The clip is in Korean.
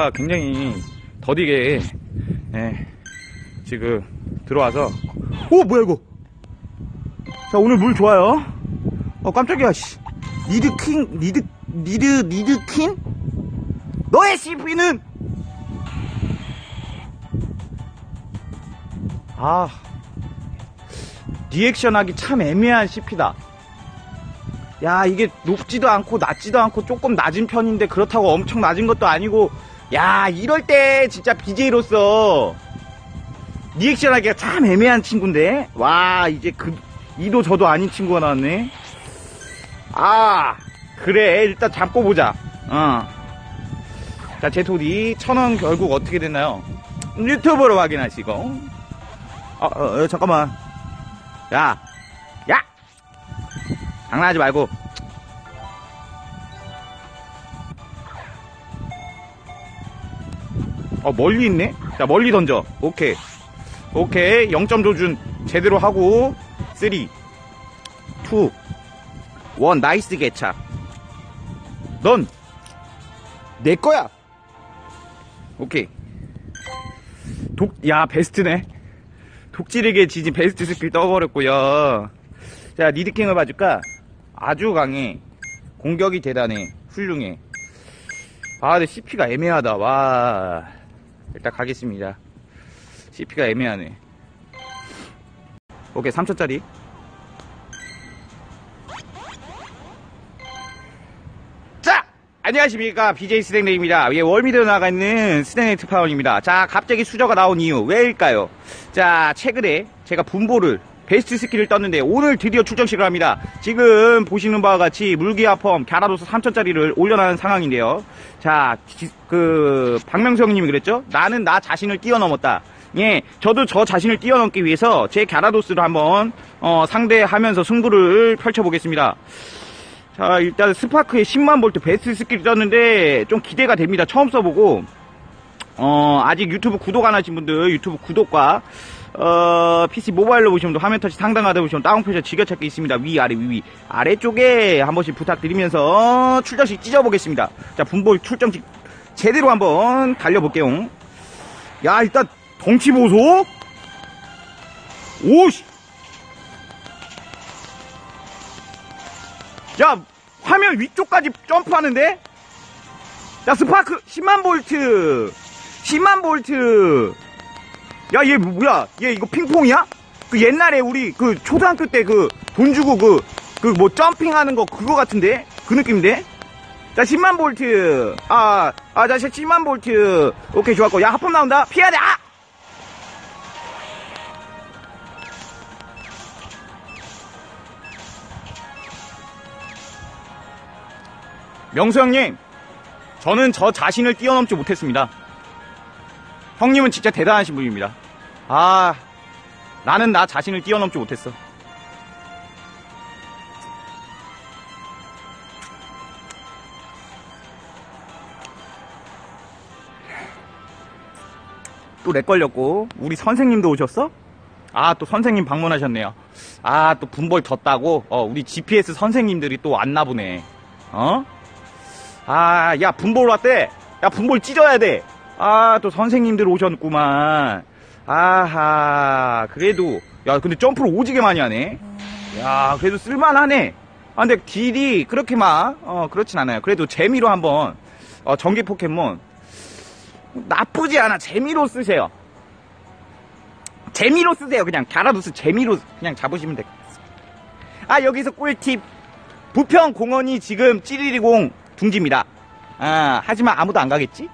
아, 굉장히 더디게 예, 지금 들어와서 오 뭐야 이거? 자 오늘 물 좋아요. 어 깜짝이야 씨. 니드킹 니드 니드 니드킨? 너의 CP는? 아 리액션 하기 참 애매한 CP다. 야 이게 높지도 않고 낮지도 않고 조금 낮은 편인데 그렇다고 엄청 낮은 것도 아니고 야 이럴 때 진짜 BJ로서 리액션 하기가 참 애매한 친구인데? 와 이제 그 이도 저도 아닌 친구가 나왔네. 아 그래. 일단 잡고 보자. 어자 제토디 천원 결국 어떻게 됐나요? 유튜브로 확인하시고. 어, 어, 어, 잠깐만. 야 야! 장난하지 말고 어 멀리 있네? 자 멀리 던져. 오케이. 오케이. 0점 조준 제대로 하고. 3 2 1 나이스 개차. 넌 내 거야. 오케이. 독 야 베스트네. 독지르게 지진 베스트 스킬 떠버렸고요. 자 니드킹을 봐줄까? 아주 강해. 공격이 대단해. 훌륭해. 아 근데 CP가 애매하다. 와 일단 가겠습니다. CP가 애매하네. 오케이 3천짜리. 자 안녕하십니까. BJ 스댕레입니다. 예, 월미대로 나가 있는 스댕레이트 파원입니다. 자 갑자기 수저가 나온 이유 왜일까요? 자 최근에 제가 분보를 베스트 스킬을 떴는데 오늘 드디어 출정식을 합니다. 지금 보시는 바와 같이 물기아펌 갸라도스 3천짜리를 올려놓은 상황인데요. 자 그 박명성님이 그랬죠? 나는 나 자신을 뛰어넘었다. 예, 저도 저 자신을 뛰어넘기 위해서 제 갸라도스를 한번 어, 상대하면서 승부를 펼쳐보겠습니다. 자, 일단 스파크의 10만 볼트 베스트 스킬을 떴는데 좀 기대가 됩니다. 처음 써보고 어, 아직 유튜브 구독 안 하신 분들 유튜브 구독과 어, PC 모바일로 보시면 화면 터치 상당하다 보시면 다운 표시 즐겨찾기 있습니다. 위, 아래, 위, 위. 아래쪽에 한 번씩 부탁드리면서 출정식 찢어보겠습니다. 자, 분볼 출정식 제대로 한번 달려볼게요. 야, 일단 덩치 보소? 오씨! 야, 화면 위쪽까지 점프하는데? 야, 스파크 10만 볼트! 10만 볼트! 야, 얘 뭐야? 얘 이거 핑퐁이야? 그 옛날에 우리 그 초등학교 때 그 돈 주고 그, 그 뭐 점핑하는 거 그거 같은데? 그 느낌인데? 자, 10만 볼트. 아, 아, 자, 10만 볼트. 오케이, 좋았고. 야, 하품 나온다. 피해야 돼! 아! 명수 형님, 저는 저 자신을 뛰어넘지 못했습니다. 형님은 진짜 대단하신 분입니다. 아, 나는 나 자신을 뛰어넘지 못했어. 또 렉 걸렸고, 우리 선생님도 오셨어? 아, 또 선생님 방문하셨네요. 아, 또 분벌 졌다고? 어, 우리 GPS 선생님들이 또 왔나 보네. 어? 아, 야, 분볼 왔대. 야, 분볼 찢어야 돼. 아, 또 선생님들 오셨구만. 아하, 그래도, 야, 근데 점프를 오지게 많이 하네. 야, 그래도 쓸만하네. 아, 근데 딜이 그렇게 막, 어, 그렇진 않아요. 그래도 재미로 한번, 어, 전기 포켓몬. 나쁘지 않아. 재미로 쓰세요. 재미로 쓰세요. 그냥 갸라도스 재미로 그냥 잡으시면 돼. 아, 여기서 꿀팁. 부평 공원이 지금 찌리리공 둥지입니다. 아, 하지만 아무도 안 가겠지?